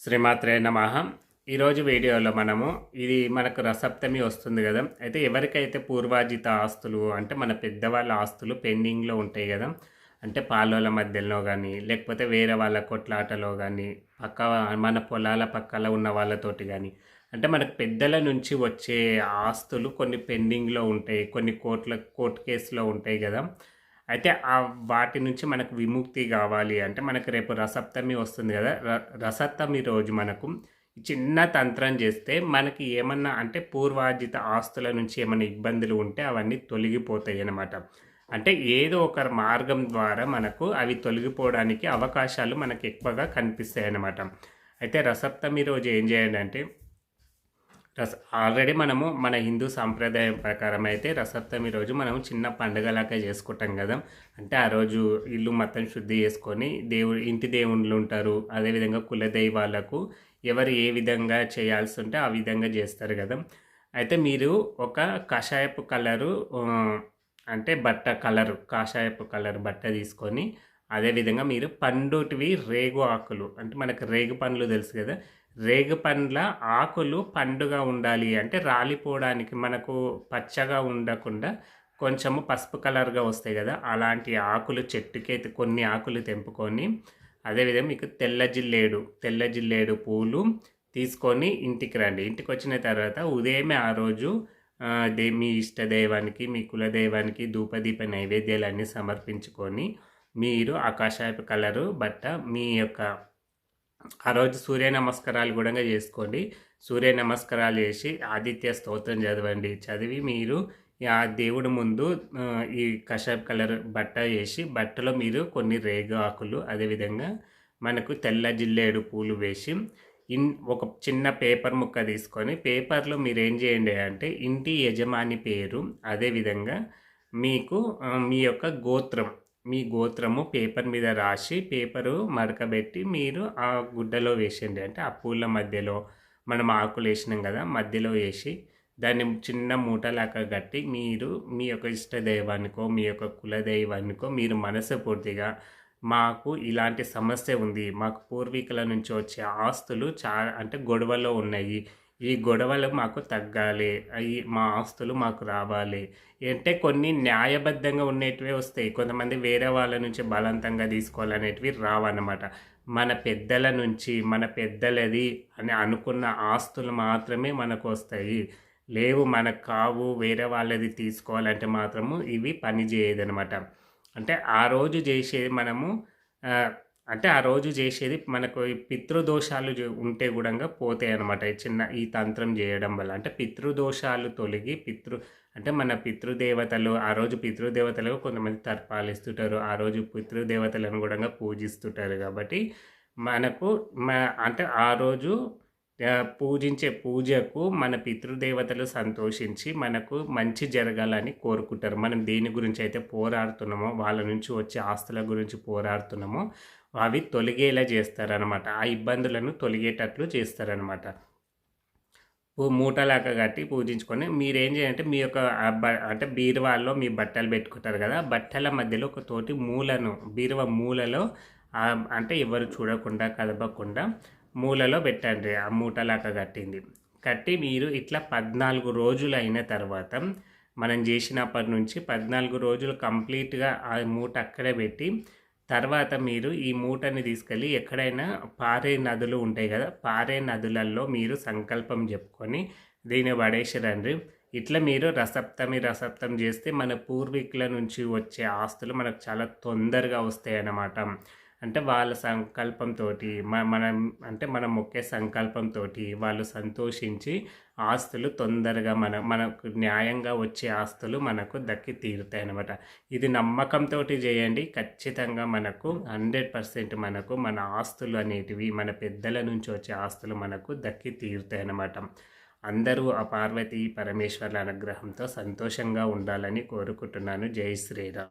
శ్రీమాత్రే నమ. ఈరోజు వీడియోలో మనము ఇది మనకు రసప్తమి వస్తుంది కదా. అయితే ఎవరికైతే పూర్వాజిత ఆస్తులు అంటే మన పెద్దవాళ్ళ ఆస్తులు పెండింగ్లో ఉంటాయి కదా అంటే పాలోల మధ్యలో కానీ లేకపోతే వేరే వాళ్ళ కొట్లాటలో కానీ పక్క మన పొలాల పక్కల ఉన్న వాళ్ళతోటి కానీ అంటే మనకు పెద్దల నుంచి వచ్చే ఆస్తులు కొన్ని పెండింగ్లో ఉంటాయి కొన్ని కోట్ల కోర్టు కేసులో ఉంటాయి కదా. అయితే ఆ వాటి నుంచి మనకు విముక్తి కావాలి అంటే మనకు రేపు రసప్తమి వస్తుంది కదా. ర రసప్తమి రోజు మనకు చిన్న తంత్రం చేస్తే మనకి ఏమన్నా అంటే పూర్వార్జిత ఆస్తుల నుంచి ఏమైనా ఇబ్బందులు ఉంటే అవన్నీ తొలగిపోతాయి అన్నమాట. అంటే ఏదో ఒక మార్గం ద్వారా మనకు అవి తొలగిపోవడానికి అవకాశాలు మనకు ఎక్కువగా కనిపిస్తాయి అన్నమాట. అయితే రసప్తమి రోజు ఏం చేయాలంటే రస ఆల్రెడీ మనము మన హిందూ సాంప్రదాయం ప్రకారం అయితే రసప్తమి రోజు మనం చిన్న పండుగలాగా చేసుకుంటాం కదా. అంటే ఆ రోజు ఇల్లు మొత్తం శుద్ధి చేసుకొని దేవుడు ఇంటి దేవుళ్ళు ఉంటారు. అదేవిధంగా కులదైవాలకు ఎవరు ఏ విధంగా చేయాల్సి ఉంటే ఆ విధంగా చేస్తారు కదా. అయితే మీరు ఒక కషాయపు కలరు అంటే బట్ట కలరు కాషాయపు కలర్ బట్ట తీసుకొని అదేవిధంగా మీరు పండుటివి రేగు ఆకులు అంటే మనకు రేగు పండ్లు తెలుసు కదా. రేగు పండ్ల ఆకులు పండుగా ఉండాలి అంటే రాలిపోవడానికి మనకు పచ్చగా ఉండకుండా కొంచెము పసుపు కలర్గా వస్తాయి కదా అలాంటి ఆకులు చెట్టుకే కొన్ని ఆకులు తెంపుకొని అదేవిధంగా మీకు తెల్ల జిల్లేడు తెల్ల జిల్లేడు పూలు తీసుకొని ఇంటికి రండి. ఇంటికి వచ్చిన తర్వాత ఉదయమే ఆ రోజు దే మీ ఇష్టదైవానికి మీ కులదైవానికి ధూపదీప నైవేద్యాలన్నీ సమర్పించుకొని మీరు ఆకాశాయపు కలరు బట్ట మీ యొక్క ఆ రోజు సూర్య నమస్కారాలు కూడా చేసుకోండి. సూర్య నమస్కారాలు చేసి ఆదిత్య స్తోత్రం చదవండి. చదివి మీరు ఆ దేవుడు ముందు ఈ కషాప్ కలర్ బట్ట వేసి బట్టలో మీరు కొన్ని రేగు ఆకులు అదేవిధంగా మనకు తెల్ల జిల్లేడు పూలు వేసి ఇన్ ఒక చిన్న పేపర్ ముక్క తీసుకొని పేపర్లో మీరు ఏం చేయండి అంటే ఇంటి యజమాని పేరు అదేవిధంగా మీకు మీ యొక్క గోత్రం మీ గోత్రము పేపర్ మీద రాసి పేపరు మడకబెట్టి మీరు ఆ గుడ్డలో వేసేయండి. అంటే ఆ పూల మధ్యలో మనం ఆకులు వేసినాం కదా మధ్యలో వేసి దాన్ని చిన్న మూటలాగా కట్టి మీరు మీ యొక్క ఇష్ట దైవానికో మీ యొక్క కులదైవానికో మీరు మనస్ఫూర్తిగా మాకు ఇలాంటి సమస్య ఉంది. మాకు పూర్వీకుల నుంచి వచ్చే ఆస్తులు చా అంటే గొడవలో ఉన్నాయి. ఈ గొడవలు మాకు తగ్గాలి. అవి మా ఆస్తులు మాకు రావాలి. అంటే కొన్ని న్యాయబద్ధంగా ఉండేటివే వస్తాయి. కొంతమంది వేరే వాళ్ళ నుంచి బలవంతంగా తీసుకోవాలనేటివి రావన్నమాట. మన పెద్దల నుంచి మన పెద్దలది అని అనుకున్న ఆస్తులు మాత్రమే మనకు వస్తాయి. లేవు మనకు కావు వేరే వాళ్ళది తీసుకోవాలంటే మాత్రము ఇవి పని చేయదనమాట అంటే ఆ రోజు చేసేది మనము అంటే ఆ రోజు చేసేది మనకు పితృదోషాలు ఉంటే కూడా పోతాయి అనమాట చిన్న ఈ తంత్రం చేయడం వల్ల. అంటే పితృదోషాలు తొలగి పితృ అంటే మన పితృదేవతలు ఆ రోజు పితృదేవతలకు కొంతమంది తర్పాలిస్తుంటారు. ఆ రోజు పితృదేవతలను కూడా పూజిస్తుంటారు కాబట్టి మనకు అంటే ఆ రోజు పూజించే పూజకు మన పితృదేవతలు సంతోషించి మనకు మంచి జరగాలని కోరుకుంటారు. మనం దేని గురించి అయితే పోరాడుతున్నామో వాళ్ళ నుంచి వచ్చే ఆస్తుల గురించి పోరాడుతున్నామో అవి తొలగేలా చేస్తారనమాట ఆ ఇబ్బందులను తొలగేటట్లు చేస్తారనమాట మూటలాగా కట్టి పూజించుకొని మీరేం చేయాలంటే మీ యొక్క అంటే బీరువాల్లో మీ బట్టలు పెట్టుకుంటారు కదా బట్టల మధ్యలో ఒక తోటి మూలను బీరువా మూలలో అంటే ఎవరు చూడకుండా కదపకుండా మూలలో పెట్టండి. ఆ మూటలాగా కట్టింది. కట్టి మీరు ఇట్లా పద్నాలుగు రోజులు అయిన తర్వాత మనం చేసినప్పటి నుంచి పద్నాలుగు రోజులు కంప్లీట్గా ఆ మూట అక్కడే పెట్టి తర్వాత మీరు ఈ మూటని తీసుకెళ్ళి ఎక్కడైనా పారే నదులు ఉంటాయి కదా పారే నదులలో మీరు సంకల్పం చెప్పుకొని దీన్ని పడేసిరండి. ఇట్లా మీరు రసప్తమి రసప్తం చేస్తే మన పూర్వీకుల నుంచి వచ్చే ఆస్తులు మనకు చాలా తొందరగా వస్తాయి అన్నమాట అంటే వాళ్ళ సంకల్పంతో మనం అంటే మనం మొక్కే సంకల్పంతో వాళ్ళు సంతోషించి ఆస్తులు తొందరగా మన మనకు న్యాయంగా వచ్చే ఆస్తులు మనకు దక్కి తీరుతాయి అనమాట ఇది నమ్మకంతో చేయండి. ఖచ్చితంగా మనకు హండ్రెడ్ పర్సెంట్ మనకు మన ఆస్తులు అనేటివి మన పెద్దల నుంచి వచ్చే ఆస్తులు మనకు దక్కి తీరుతాయి అనమాట అందరూ ఆ పార్వతీ పరమేశ్వర్ల అనుగ్రహంతో సంతోషంగా ఉండాలని కోరుకుంటున్నాను. జై శ్రీరామ్.